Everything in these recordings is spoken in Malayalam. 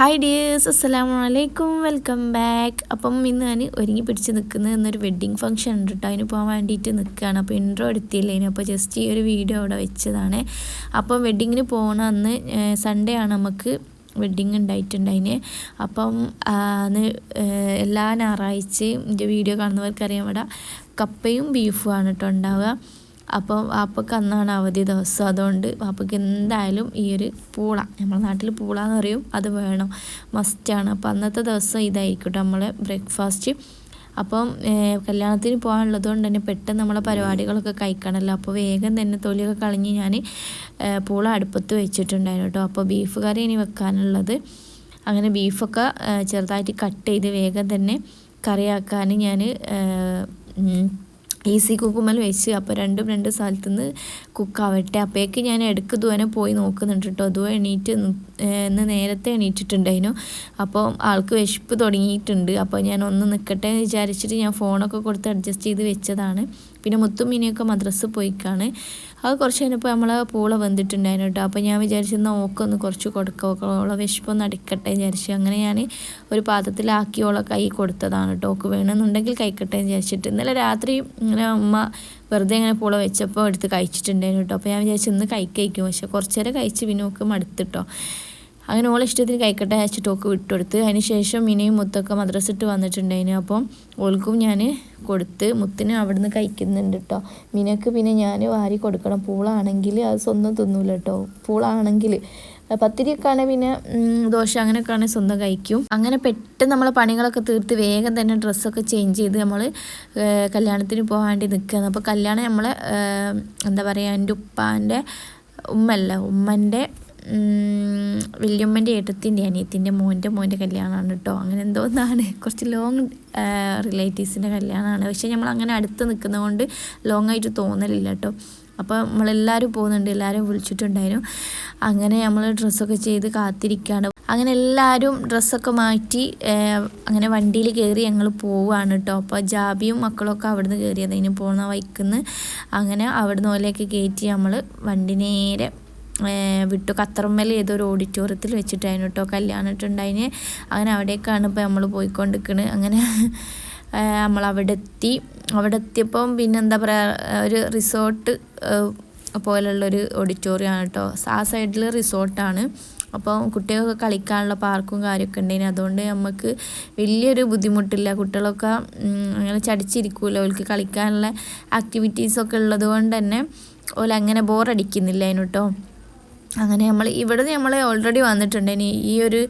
ഹായ് ഡിയേഴ്സ് അസ്സലാമു അലൈക്കും വെൽക്കം ബാക്ക് അപ്പം ഇന്ന് ഞാൻ ഒരുങ്ങി പിടിച്ച് നിൽക്കുന്നത് എന്നൊരു വെഡ്ഡിങ് ഫംഗ്ഷൻ ഉണ്ട് കേട്ടോ അതിന് പോകാൻ വേണ്ടിയിട്ട് നിൽക്കുകയാണ് അപ്പോൾ ഇൻട്രോ എടുത്തില്ലേനു അപ്പോൾ ജസ്റ്റ് ഈ ഒരു വീഡിയോ അവിടെ വെച്ചതാണ്. അപ്പോൾ വെഡ്ഡിങ്ങിന് പോകണ അന്ന് സൺഡേ ആണ് നമുക്ക് വെഡ്ഡിങ് ഉണ്ടായിട്ടുണ്ടതിന് അപ്പം അന്ന് എല്ലാ ഞായറാഴ്ചയും എന്റെ വീഡിയോ കാണുന്നവർക്കറിയാം. ഇവിടെ കപ്പയും ബീഫും ആണ് കേട്ടോ ഉണ്ടാവുക. അപ്പോൾ വാപ്പക്ക് അന്നാണ് അവധി ദിവസം. അതുകൊണ്ട് വാപ്പക്ക് എന്തായാലും ഈ ഒരു പൂള നമ്മുടെ നാട്ടിൽ പൂള എന്ന് പറയും അത് വേണം. മസ്റ്റാണ് അപ്പോൾ അന്നത്തെ ദിവസം ഇതായിരിക്കും നമ്മളെ ബ്രേക്ക്ഫാസ്റ്റ് അപ്പം കല്യാണത്തിന് പോകാനുള്ളത് കൊണ്ട് തന്നെ പെട്ടെന്ന് നമ്മളെ പരിപാടികളൊക്കെ കഴിക്കണമല്ലോ അപ്പോൾ വേഗം തന്നെ തൊലിയൊക്കെ കളഞ്ഞ് ഞാൻ പൂള അടുപ്പത്ത് വെച്ചിട്ടുണ്ടായിരുന്നു കേട്ടോ അപ്പോൾ ബീഫ് കറി ഇനി വെക്കാനുള്ളത്. അങ്ങനെ ബീഫൊക്കെ ചെറുതായിട്ട് കട്ട് ചെയ്ത് വേഗം തന്നെ കറിയാക്കാൻ ഞാൻ ഈസി കുക്കുമ്മൽ വെച്ച് അപ്പോൾ രണ്ടും രണ്ട് സ്ഥലത്ത് നിന്ന് കുക്കാവട്ടെ. അപ്പോഴേക്ക് ഞാൻ ഇടയ്ക്ക് ദുവനെ പോയി നോക്കുന്നുണ്ട് കേട്ടോ. ദുവ എണീറ്റ് ഇന്ന് നേരത്തെ എണീറ്റിട്ടുണ്ടായിരുന്നു. അപ്പോൾ ആൾക്ക് വിശപ്പ് തുടങ്ങിയിട്ടുണ്ട്. അപ്പോൾ ഞാൻ ഒന്ന് നിൽക്കട്ടെ എന്ന് വിചാരിച്ചിട്ട് ഞാൻ ഫോണൊക്കെ കൊടുത്ത് അഡ്ജസ്റ്റ് ചെയ്ത് വെച്ചതാണ്. പിന്നെ മുത്തും മീനെയൊക്കെ മദ്രസ് പോയിക്കാണ്. അത് കുറച്ച് കഴിഞ്ഞപ്പോൾ നമ്മളെ പൂള വന്നിട്ടുണ്ടായിരുന്നു കേട്ടോ. അപ്പോൾ ഞാൻ വിചാരിച്ചു എന്നാൽ ഓക്കൊന്ന് കുറച്ച് കൊടുക്കുക ഓളെ വിശപ്പൊന്ന് അടിക്കട്ടെ വിചാരിച്ചു അങ്ങനെ ഞാൻ ഒരു പാത്രത്തിലാക്കി ഓളെ കൈ കൊടുത്തതാണ് കേട്ടോ. ഓക്ക് വേണമെന്നുണ്ടെങ്കിൽ കഴിക്കട്ടെ എന്ന് വിചാരിച്ചിട്ട്. ഇന്നലെ രാത്രി ഇങ്ങനെ അമ്മ വെറുതെ ഇങ്ങനെ പൂള വെച്ചപ്പോൾ എടുത്ത് കഴിച്ചിട്ടുണ്ടായിരുന്നു കേട്ടോ. അപ്പോൾ ഞാൻ വിചാരിച്ചു ഇന്ന് കഴിക്കും പക്ഷെ കുറച്ചേരം കഴിച്ച് പിന്നെ ഓക്ക് മടുത്തിട്ടോ അങ്ങനെ ഓളെ ഇഷ്ടത്തിന് കൈക്കട്ടെ അയച്ച് ടോക്ക് വിട്ടുകൊടുത്ത്. അതിന് ശേഷം മിനിയും മുത്തൊക്കെ മദ്രസിട്ട് വന്നിട്ടുണ്ടായിന്. അപ്പം ഓൾക്കും ഞാൻ കൊടുത്ത് മുത്തിന് അവിടുന്ന് കഴിക്കുന്നുണ്ട് കേട്ടോ മിനക്ക് പിന്നെ ഞാൻ വാരി കൊടുക്കണം. പൂളാണെങ്കിൽ അത് സ്വന്തം തിന്നൂല കേട്ടോ പൂളാണെങ്കിൽ. പത്തിരിയൊക്കെ പിന്നെ ദോശ അങ്ങനെയൊക്കെ ആണെങ്കിൽ സ്വന്തം കഴിക്കും. അങ്ങനെ പെട്ടെന്ന് നമ്മൾ പണികളൊക്കെ തീർത്ത് വേഗം തന്നെ ഡ്രസ്സൊക്കെ ചേഞ്ച് ചെയ്ത് നമ്മൾ കല്യാണത്തിന് പോകാൻ വേണ്ടി നിൽക്കുകയാണ് അപ്പോൾ കല്യാണം നമ്മൾ എന്താ പറയുക എന്റെ ഉപ്പാന്റെ ഉമ്മല്ല ഉമ്മന്റെ വല്യമ്മന്റെ ഏട്ടത്തിന്റെ അനിയത്തിന്റെ മോന്റെ മോന്റെ കല്യാണമാണ് കേട്ടോ. അങ്ങനെ എന്തോന്നാണ്. കുറച്ച് ലോങ് റിലേറ്റീവ്സിന്റെ കല്യാണമാണ്. പക്ഷേ നമ്മൾ അങ്ങനെ അടുത്ത് നിൽക്കുന്നതുകൊണ്ട് ലോങ് ആയിട്ട് തോന്നലില്ല കേട്ടോ. അപ്പോൾ നമ്മളെല്ലാവരും പോകുന്നുണ്ട്. എല്ലാവരും വിളിച്ചിട്ടുണ്ടായിരുന്നു. അങ്ങനെ നമ്മൾ ഡ്രസ്സൊക്കെ ചെയ്ത് കാത്തിരിക്കുകയാണ് അങ്ങനെ എല്ലാവരും ഡ്രസ്സൊക്കെ മാറ്റി അങ്ങനെ വണ്ടിയിൽ കയറി ഞങ്ങൾ പോവുകയാണ് കേട്ടോ. അപ്പോൾ ജാബിയും മക്കളൊക്കെ അവിടുന്ന് കയറിയത്. അതിന് പോകുന്ന വൈക്കുന്ന്. അങ്ങനെ അവിടുന്ന് പോലെയൊക്കെ കയറ്റി നമ്മൾ വണ്ടി നേരെ വിട്ടു ഖത്തറുമ്മൽ ഏതൊരു ഓഡിറ്റോറിയത്തിൽ വെച്ചിട്ടായിരുന്നു കേട്ടോ കല്യാണം ഇട്ടുണ്ടായിന്. അങ്ങനെ അവിടേക്കാണ് ഇപ്പോൾ നമ്മൾ പോയിക്കൊണ്ടിരിക്കുന്നത് അങ്ങനെ നമ്മൾ അവിടെ എത്തി അവിടെ എത്തിയപ്പം പിന്നെ എന്താ പറയുക ഒരു റിസോർട്ട് പോലുള്ളൊരു ഓഡിറ്റോറിയമാണ് കേട്ടോ ആ സൈഡിൽ റിസോർട്ടാണ് അപ്പോൾ കുട്ടികൾക്ക് കളിക്കാനുള്ള പാർക്കും കാര്യമൊക്കെ ഉണ്ടായിന് അതുകൊണ്ട് നമുക്ക് വലിയൊരു ബുദ്ധിമുട്ടില്ല. കുട്ടികളൊക്കെ അങ്ങനെ ചടിച്ചിരിക്കുമല്ലോ അവർക്ക് കളിക്കാനുള്ള ആക്ടിവിറ്റീസൊക്കെ ഉള്ളത് കൊണ്ട് തന്നെ ഓല അങ്ങനെ ബോറടിക്കുന്നില്ല അതിന് കേട്ടോ അങ്ങനെ നമ്മൾ ഇവിടെ നമ്മൾ ഓൾറെഡി വന്നിട്ടുണ്ട്. ഇനി ഈ ഒരു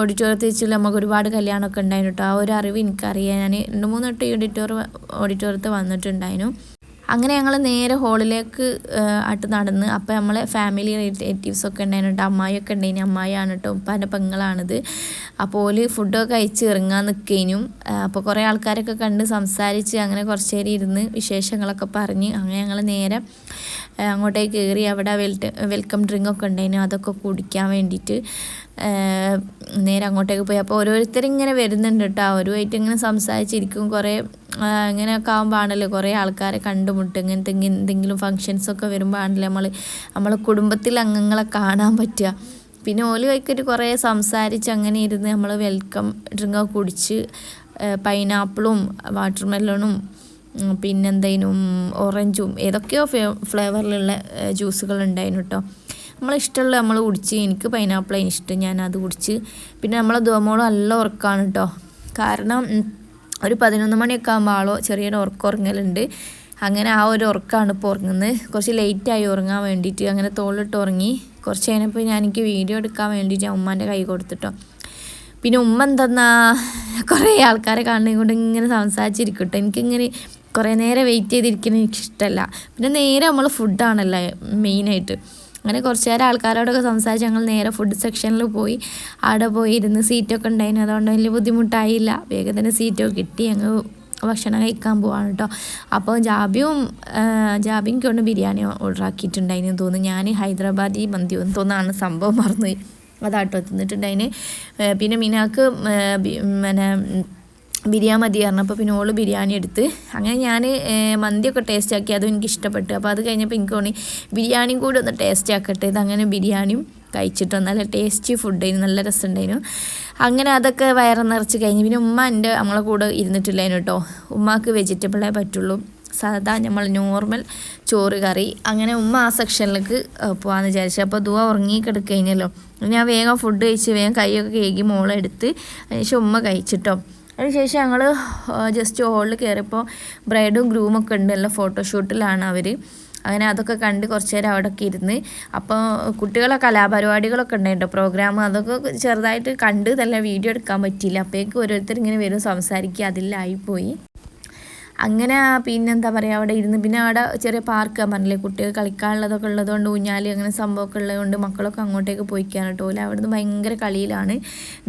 ഓഡിറ്റോറിയത്തിൽ വെച്ചിൽ നമുക്ക് ഒരുപാട് കല്യാണമൊക്കെ ഉണ്ടായിരുന്നു കേട്ടോ. ആ ഒരു അറിവ് എനിക്കറിയാം. ഞാൻ രണ്ട് മൂന്ന് വട്ടം ഈ ഓഡിറ്റോറിയം ഓഡിറ്റോറിയത്തിൽ വന്നിട്ടുണ്ടായിരുന്നു. അങ്ങനെ ഞങ്ങൾ നേരെ ഹോളിലേക്ക് ആട്ട് നടന്ന്. അപ്പോൾ നമ്മളെ ഫാമിലി റിലേറ്റീവ്സ് ഒക്കെ ഉണ്ടായിരുന്നു കേട്ടോ അമ്മായിയൊക്കെ ഉണ്ടായിന് അമ്മായിയാണ് കേട്ടോ ഉപ്പാന്റെ പെങ്ങളാണിത്. അപ്പോൾ ഓൽ ഫുഡൊക്കെ കഴിച്ച് ഇറങ്ങാൻ നിൽക്കേനും അപ്പോൾ കുറേ ആൾക്കാരൊക്കെ കണ്ട് സംസാരിച്ച് അങ്ങനെ കുറച്ച് നേരം ഇരുന്ന് വിശേഷങ്ങളൊക്കെ പറഞ്ഞ് അങ്ങനെ ഞങ്ങൾ നേരെ അങ്ങോട്ടേക്ക് കയറി അവിടെ വെൽക്കം ഡ്രിങ്ക് ഒക്കെ ഉണ്ടായിരുന്നു അതൊക്കെ കുടിക്കാൻ വേണ്ടിയിട്ട് നേരെ അങ്ങോട്ടേക്ക് പോയി. അപ്പോൾ ഓരോരുത്തരും ഇങ്ങനെ വരുന്നുണ്ട് കേട്ടോ അവരുമായിട്ട് ഇങ്ങനെ സംസാരിച്ചിരിക്കും. കുറേ ഇങ്ങനെയൊക്കെ ആകുമ്പോഴാണല്ലോ കുറേ ആൾക്കാരെ കണ്ടുമുട്ടും ഇങ്ങനത്തെ എന്തെങ്കിലും ഫങ്ഷൻസൊക്കെ വരുമ്പോഴാണല്ലോ നമ്മൾ നമ്മളെ കുടുംബത്തിലെ അംഗങ്ങളെ കാണാൻ പറ്റുക. പിന്നെ ഓൽ വൈക്കിട്ട് കുറേ സംസാരിച്ച് അങ്ങനെ ഇരുന്ന് നമ്മൾ വെൽക്കം ഡ്രിങ്ക് കുടിച്ച് പൈനാപ്പിളും വാട്ടർ മെലണും പിന്നെന്തേനും ഓറഞ്ചും ഏതൊക്കെയോ ഫ്ലേവറിലുള്ള ജ്യൂസുകൾ ഉണ്ടായിരുന്നു കേട്ടോ നമ്മളിഷ്ടമുള്ള നമ്മൾ കുടിച്ച് എനിക്ക് പൈനാപ്പിളാണ് ഇഷ്ടം ഞാൻ അത് കുടിച്ച്. പിന്നെ നമ്മളെ ദോമോളം നല്ല ഉറക്കമാണ് കേട്ടോ കാരണം ഒരു പതിനൊന്ന് മണിയൊക്കെ ആകുമ്പോൾ ആളോ ചെറിയൊരു ഉറക്കം ഉറങ്ങലുണ്ട് അങ്ങനെ ആ ഒരു ഉറക്കമാണ് ഇപ്പോൾ ഉറങ്ങുന്നത്. കുറച്ച് ലേറ്റായി ഉറങ്ങാൻ വേണ്ടിയിട്ട് അങ്ങനെ തോളിലിട്ട് ഉറങ്ങി. കുറച്ച് കഴിഞ്ഞപ്പോൾ ഞാൻ എനിക്ക് വീഡിയോ എടുക്കാൻ വേണ്ടിയിട്ട് ഉമ്മാന്റെ കൈ കൊടുത്തിട്ടോ. പിന്നെ ഉമ്മ എന്തെന്നാ കുറേ ആൾക്കാരെ കാണുന്നത് കൊണ്ട് ഇങ്ങനെ സംസാരിച്ചിരിക്കട്ടെ. എനിക്കിങ്ങനെ കുറേ നേരം വെയിറ്റ് ചെയ്തിരിക്കുന്നത് എനിക്കിഷ്ടമല്ല പിന്നെ നേരെ നമ്മൾ ഫുഡാണല്ലോ മെയിനായിട്ട് അങ്ങനെ കുറച്ച് നേരം ആൾക്കാരോടൊക്കെ സംസാരിച്ച് ഞങ്ങൾ നേരെ ഫുഡ് സെക്ഷനിൽ പോയി. അവിടെ പോയി ഇരുന്ന് സീറ്റൊക്കെ ഉണ്ടായിരുന്നു. അതുകൊണ്ട് വലിയ ബുദ്ധിമുട്ടായില്ല. വേഗം തന്നെ സീറ്റൊക്കെ കിട്ടി. ഞങ്ങൾ ഭക്ഷണം കഴിക്കാൻ പോവാണ് കേട്ടോ അപ്പോൾ ജാബിയും ജാബിയും കൊണ്ട് ബിരിയാണി ഓർഡർ ആക്കിയിട്ടുണ്ടായിരുന്നു തോന്നുന്നു. ഞാൻ ഹൈദരാബാദി മന്തി തോന്നാണ് സംഭവം മറന്നു അതാട്ടോ തിന്നിട്ടുണ്ടായിന്. പിന്നെ മിനാക്ക് പിന്നെ ബിരിയാണി മതി പറഞ്ഞപ്പോൾ പിന്നെ ഓൾ ബിരിയാണി എടുത്ത്. അങ്ങനെ ഞാൻ മന്തിയൊക്കെ ടേസ്റ്റ് ആക്കി. അതും എനിക്ക് ഇഷ്ടപ്പെട്ടു. അപ്പോൾ അത് കഴിഞ്ഞപ്പോൾ എനിക്ക് തോന്നി ബിരിയാണിയും കൂടി ഒന്ന് ടേസ്റ്റ് ആക്കട്ടെ. ഇത് അങ്ങനെ ബിരിയാണിയും കഴിച്ചിട്ടോ. നല്ല ടേസ്റ്റി ഫുഡായിരുന്നു നല്ല രസമുണ്ടായിരുന്നു. അങ്ങനെ അതൊക്കെ വയറ് നിറച്ച് കഴിഞ്ഞ് പിന്നെ ഉമ്മ എന്റെ നമ്മളെ കൂടെ ഇരുന്നിട്ടില്ലായിരുന്നു കേട്ടോ. ഉമ്മാക്ക് വെജിറ്റബിളേ പറ്റുള്ളൂ. സാധാ നമ്മൾ നോർമൽ ചോറ് കറി. അങ്ങനെ ഉമ്മ ആ സെക്ഷനിലേക്ക് പോകാമെന്ന് വിചാരിച്ചു. അപ്പോൾ ദുവ ഉറങ്ങി കിടക്കഴിഞ്ഞല്ലോ ഞാൻ വേഗം ഫുഡ് കഴിച്ച് വേഗം കൈയൊക്കെ കേകി മോളെടുത്ത് അതിനുശേഷം ഉമ്മ കഴിച്ചിട്ടോ. അതിനുശേഷം ഞങ്ങൾ ജസ്റ്റ് ഹോളിൽ കയറിയപ്പോൾ ബ്രൈഡും ഗ്രൂമൊക്കെ ഉണ്ട്. എല്ലാം ഫോട്ടോഷൂട്ടിലാണ് അവർ അങ്ങനെ അതൊക്കെ കണ്ട് കുറച്ച് നേരം അവിടെയൊക്കെ ഇരുന്ന്. അപ്പോൾ കുട്ടികളെ കലാപരിപാടികളൊക്കെ ഉണ്ടായിട്ടോ? പ്രോഗ്രാം അതൊക്കെ ചെറുതായിട്ട് കണ്ട് നല്ല വീഡിയോ എടുക്കാൻ പറ്റിയില്ല. അപ്പോഴേക്കും ഓരോരുത്തർ ഇങ്ങനെ വരും സംസാരിക്കുക. അതിലായിപ്പോയി അങ്ങനെ പിന്നെന്താ പറയുക അവിടെ ഇരുന്ന് പിന്നെ അവിടെ ചെറിയ പാർക്ക് പറഞ്ഞില്ലേ കുട്ടികൾ കളിക്കാനുള്ളതൊക്കെ ഉള്ളതുകൊണ്ട് ഊഞ്ഞാൽ അങ്ങനെ സംഭവമൊക്കെ ഉള്ളതുകൊണ്ട് മക്കളൊക്കെ അങ്ങോട്ടേക്ക് പോയിക്കാണ് കേട്ടോ. ഓല അവിടുന്ന് ഭയങ്കര കളിയിലാണ്.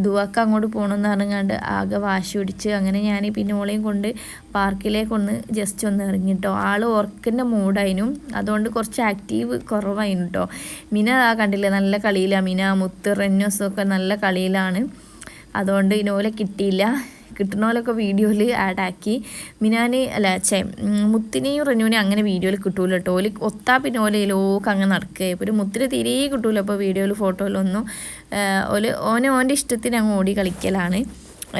ദുവാക്ക് അങ്ങോട്ട് പോകണമെന്ന് പറഞ്ഞാണ്ട് ആകെ വാശി പിടിച്ച് അങ്ങനെ ഞാൻ പിന്നെ ഓളെയും കൊണ്ട് പാർക്കിലേക്കൊന്ന് ജസ്റ്റ് ഒന്ന് ഇറങ്ങി കേട്ടോ. ആൾ ഉറക്കിന്റെ മൂടായിരുന്നു അതുകൊണ്ട് കുറച്ച് ആക്റ്റീവ് കുറവായിരുന്നു കേട്ടോ. മിന ആ കണ്ടില്ലേ നല്ല കളിയിലാണ് മിന മുത്ത് റെന്നോസൊക്കെ നല്ല കളിയിലാണ്. അതുകൊണ്ട് ഇനോലെ കിട്ടിയില്ല. കിട്ടുന്ന പോലൊക്കെ വീഡിയോയിൽ ആഡാക്കി മിനാനെ അല്ല ചേ മുത്തിനെയും റെനുവിനെയും അങ്ങനെ വീഡിയോയിൽ കിട്ടൂല കേട്ടോ. ഓൽ ഒത്താ പിന്നെ ഓല ലോക്ക് അങ്ങ് നടക്കുക ഒരു മുത്തിന് തീരെ കിട്ടൂല അപ്പോൾ വീഡിയോയിൽ ഫോട്ടോയിലൊന്നും ഓൽ ഓനെ ഓന്റെ ഇഷ്ടത്തിന് അങ്ങ് ഓടി കളിക്കലാണ്.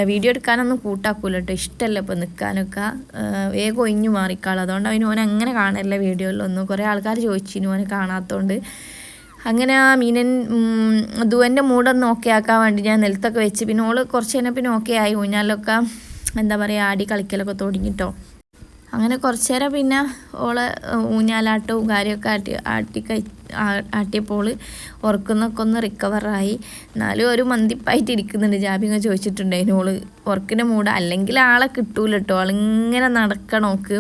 വീഡിയോ എടുക്കാനൊന്നും കൂട്ടാക്കൂല കേട്ടോ. ഇഷ്ടമല്ല ഇപ്പോൾ നിൽക്കാനൊക്കെ വേഗം ഒഴിഞ്ഞു മാറിക്കാളും. അതുകൊണ്ട് അവന് ഓനെ അങ്ങനെ കാണല്ല വീഡിയോയിലൊന്നും. കുറേ ആൾക്കാർ ചോദിച്ചിരുന്നു ഓനെ കാണാത്തതുകൊണ്ട് അങ്ങനെ ആ മീനൻ ദുവന്റെ മൂടൊന്ന് ഓക്കെ ആക്കാൻ വേണ്ടി ഞാൻ നിലത്തൊക്കെ വെച്ച്. പിന്നെ ഓൾ കുറച്ച് കഴിഞ്ഞാൽ പിന്നെ ഓക്കെ ആയി. ഊഞ്ഞാലൊക്കെ എന്താ പറയുക ആടി കളിക്കലൊക്കെ തുടങ്ങിട്ടോ അങ്ങനെ കുറച്ച് നേരം പിന്നെ ഓളെ ഊഞ്ഞാലാട്ടവും കാര്യമൊക്കെ ആട്ടി ആട്ടി കഴി ആട്ടിയപ്പോൾ ഉറക്കുന്നൊക്കെ ഒന്ന് റിക്കവറായി എന്നാലും ഒരു മന്തിപ്പായിട്ട് ഇരിക്കുന്നുണ്ട്. ജാബിങ്ങ ചോദിച്ചിട്ടുണ്ടായിരുന്നു. ഓൾ ഉറക്കിന്റെ മൂഡ് അല്ലെങ്കിൽ ആളെ കിട്ടൂല കേട്ടോ ആളിങ്ങനെ നടക്കണോക്ക്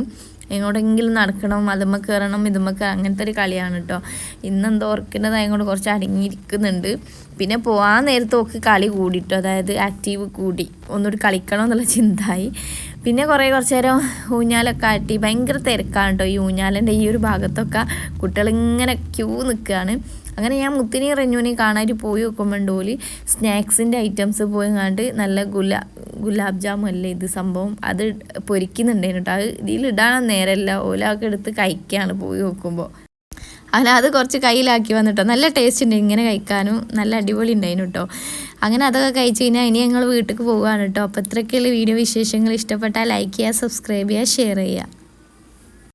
എങ്ങോട്ടെങ്കിലും നടക്കണം അതുമ്മ കയറണം ഇതുമ്മക്ക് അങ്ങനത്തെ ഒരു കളിയാണ് കേട്ടോ ഇന്നെന്തോ ഓർക്കേണ്ടതായത് കൊണ്ട് കുറച്ച് അടങ്ങിയിരിക്കുന്നുണ്ട്. പിന്നെ പോകാൻ നേരത്തെ ഒക്കെ കളി കൂടിട്ടോ അതായത് ആക്റ്റീവ് കൂടി. ഒന്നുകൂടി കളിക്കണം എന്നുള്ള ചിന്തായി. പിന്നെ കുറേ കുറച്ച് നേരം ഊഞ്ഞാലൊക്കെ ആട്ടി ഭയങ്കര തിരക്കാണ് കേട്ടോ ഈ ഊഞ്ഞാലിന്റെ ഈ ഒരു ഭാഗത്തൊക്കെ കുട്ടികളിങ്ങനെ ക്യൂ നിൽക്കുകയാണ്. അങ്ങനെ ഞാൻ മുത്തിനെയും റഞ്ഞുവിനെയും കാണാനായിട്ട് പോയി നോക്കുമ്പോണ്ടോൽ സ്നാക്സിന്റെ ഐറ്റംസ് പോയി കണ്ട് നല്ല ഗുലാ ഗുലാബ് ജാമുൻ അല്ലേ ഇത് സംഭവം അത് പൊരിക്കുന്നുണ്ടായിരുന്നു കേട്ടോ അത് ഇതിലിടാൻ നേരമല്ല. ഓലൊക്കെ എടുത്ത് കഴിക്കുകയാണ് പോയി നോക്കുമ്പോൾ അങ്ങനെ അത് കുറച്ച് കയ്യിലാക്കി വന്നിട്ടോ. നല്ല ടേസ്റ്റ് ഉണ്ട്. ഇങ്ങനെ കഴിക്കാനും നല്ല അടിപൊളി ഉണ്ടായിരുന്നു കേട്ടോ അങ്ങനെ അതൊക്കെ കഴിച്ച് കഴിഞ്ഞാൽ ഇനി ഞങ്ങൾ വീട്ടിൽ പോവുകയാണ് കേട്ടോ അപ്പോൾ ഇത്രയൊക്കെയുള്ള വീഡിയോ വിശേഷങ്ങൾ ഇഷ്ടപ്പെട്ടാൽ ലൈക്ക് ചെയ്യുക സബ്സ്ക്രൈബ് ചെയ്യുക ഷെയർ ചെയ്യുക